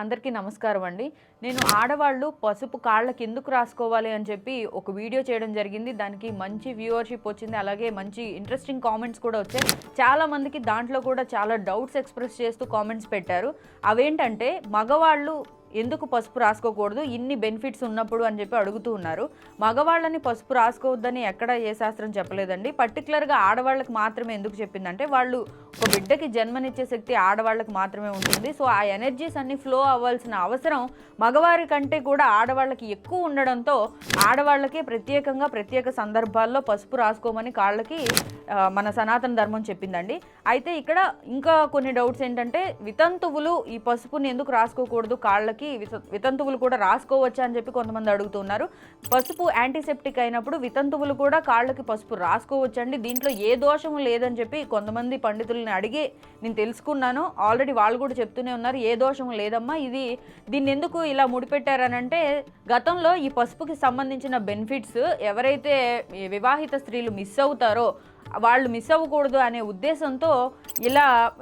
అందరికీ నమస్కారం అండి. నేను ఆడవాళ్ళు పసుపు కాళ్ళకి ఎందుకు రాసుకోవాలి అని చెప్పి ఒక వీడియో చేయడం జరిగింది. దానికి మంచి వ్యూవర్షిప్ వచ్చింది. అలాగే మంచి ఇంట్రెస్టింగ్ కామెంట్స్ కూడా వచ్చాయి. చాలామందికి దాంట్లో కూడా చాలా డౌట్స్ ఎక్స్ప్రెస్ చేస్తూ కామెంట్స్ పెట్టారు. అవేంటంటే మగవాళ్ళు ఎందుకు పసుపు రాసుకోకూడదు? ఇన్ని బెనిఫిట్స్ ఉన్నప్పుడు అని చెప్పి అడుగుతూ ఉన్నారు. మగవాళ్ళని పసుపు రాసుకోవద్దని ఎక్కడ ఏ శాస్త్రం చెప్పలేదండి. పర్టికులర్గా ఆడవాళ్ళకి మాత్రమే ఎందుకు చెప్పిందంటే వాళ్ళు ఒక బిడ్డకి జన్మనిచ్చే శక్తి ఆడవాళ్ళకి మాత్రమే ఉంటుంది. సో ఆ ఎనర్జీస్ అన్ని ఫ్లో అవ్వాల్సిన అవసరం మగవారి కంటే కూడా ఆడవాళ్ళకి ఎక్కువ ఉండడంతో ఆడవాళ్ళకే ప్రత్యేకంగా ప్రత్యేక సందర్భాల్లో పసుపు రాసుకోమని కాళ్ళకి మన సనాతన ధర్మం చెప్పిందండి. అయితే ఇక్కడ ఇంకా కొన్ని డౌట్స్ ఏంటంటే వితంతువులు ఈ పసుపుని ఎందుకు రాసుకోకూడదు? కాళ్ళకి వాళ్ళకి వితంతువులు కూడా రాసుకోవచ్చా అని చెప్పి కొంతమంది అడుగుతున్నారు. పసుపు యాంటీసెప్టిక్ అయినప్పుడు వితంతువులు కూడా కాళ్ళకి పసుపు రాసుకోవచ్చండి. దీంట్లో ఏ దోషము లేదని చెప్పి కొంతమంది పండితుల్ని అడిగి నేను తెలుసుకున్నాను. ఆల్రెడీ వాళ్ళు కూడా చెప్తూనే ఉన్నారు ఏ దోషము లేదమ్మా ఇది దీన్ని ఎందుకు ఇలా ముడిపెట్టారనంటే గతంలో ఈ పసుపుకి సంబంధించిన బెనిఫిట్స్ ఎవరైతే వివాహిత స్త్రీలు మిస్ అవుతారో వాళ్ళు మిస్ అవ్వకూడదు అనే ఉద్దేశంతో ఇలా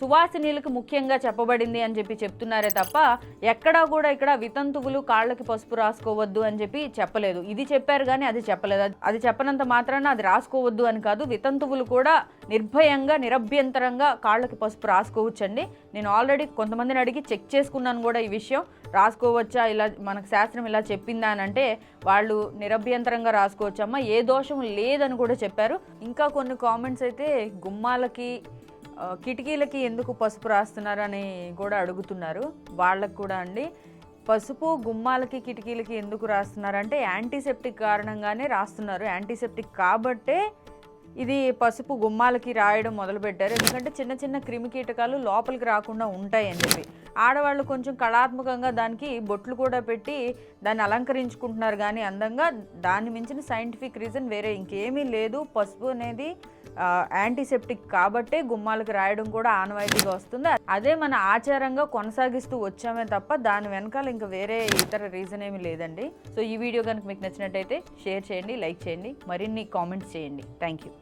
సువాసినీలకు ముఖ్యంగా చెప్పబడింది అని చెప్పి చెప్తున్నారే తప్ప ఎక్కడా కూడా ఇక్కడ వితంతువులు కాళ్ళకి పసుపు రాసుకోవద్దు అని చెప్పి చెప్పలేదు. ఇది చెప్పారు కానీ అది చెప్పలేదు. అది- అది చెప్పనంత మాత్రాన అది రాసుకోవద్దు అని కాదు. వితంతువులు కూడా నిర్భయంగా నిరభ్యంతరంగా కాళ్ళకి పసుపు రాసుకోవచ్చండి. నేను ఆల్రెడీ కొంతమందిని అడిగి చెక్ చేసుకున్నాను కూడా ఈ విషయం. రాసుకోవచ్చా? ఇలా మనకు శాస్త్రం ఇలా చెప్పిందా అని అంటే వాళ్ళు నిరభ్యంతరంగా రాసుకోవచ్చమ్మా ఏ దోషం లేదని కూడా చెప్పారు. ఇంకా కొన్ని కామెంట్స్ అయితే గుమ్మాలకి కిటికీలకి ఎందుకు పసుపు రాస్తున్నారు అని కూడా అడుగుతున్నారు. వాళ్ళకు కూడా అండి పసుపు గుమ్మాలకి కిటికీలకి ఎందుకు రాస్తున్నారు అంటే యాంటీసెప్టిక్ కారణంగానే రాస్తున్నారు. యాంటీసెప్టిక్ కాబట్టే ఇది పసుపు గుమ్మాలకి రాయడం మొదలుపెట్టారు. ఎందుకంటే చిన్న చిన్న క్రిమి కీటకాలు లోపలికి రాకుండా ఉంటాయి అని చెప్పి. ఆడవాళ్ళు కొంచెం కళాత్మకంగా దానికి బొట్లు కూడా పెట్టి దాన్ని అలంకరించుకుంటున్నారు. కానీ అందంగా దాన్ని మించిన సైంటిఫిక్ రీజన్ వేరే. ఇంకేమీ లేదు. పసుపు అనేది యాంటీసెప్టిక్ కాబట్టే గుమ్మాలకు రాయడం కూడా ఆనవాయితీగా వస్తుంది. అదే మన ఆచారంగా కొనసాగిస్తూ వచ్చామే తప్ప దాని వెనకాల ఇంకా వేరే ఇతర రీజన్ ఏమీ లేదండి. సో ఈ వీడియో కనుక మీకు నచ్చినట్టయితే షేర్ చేయండి లైక్ చేయండి మరిన్ని కామెంట్స్ చేయండి. Thank you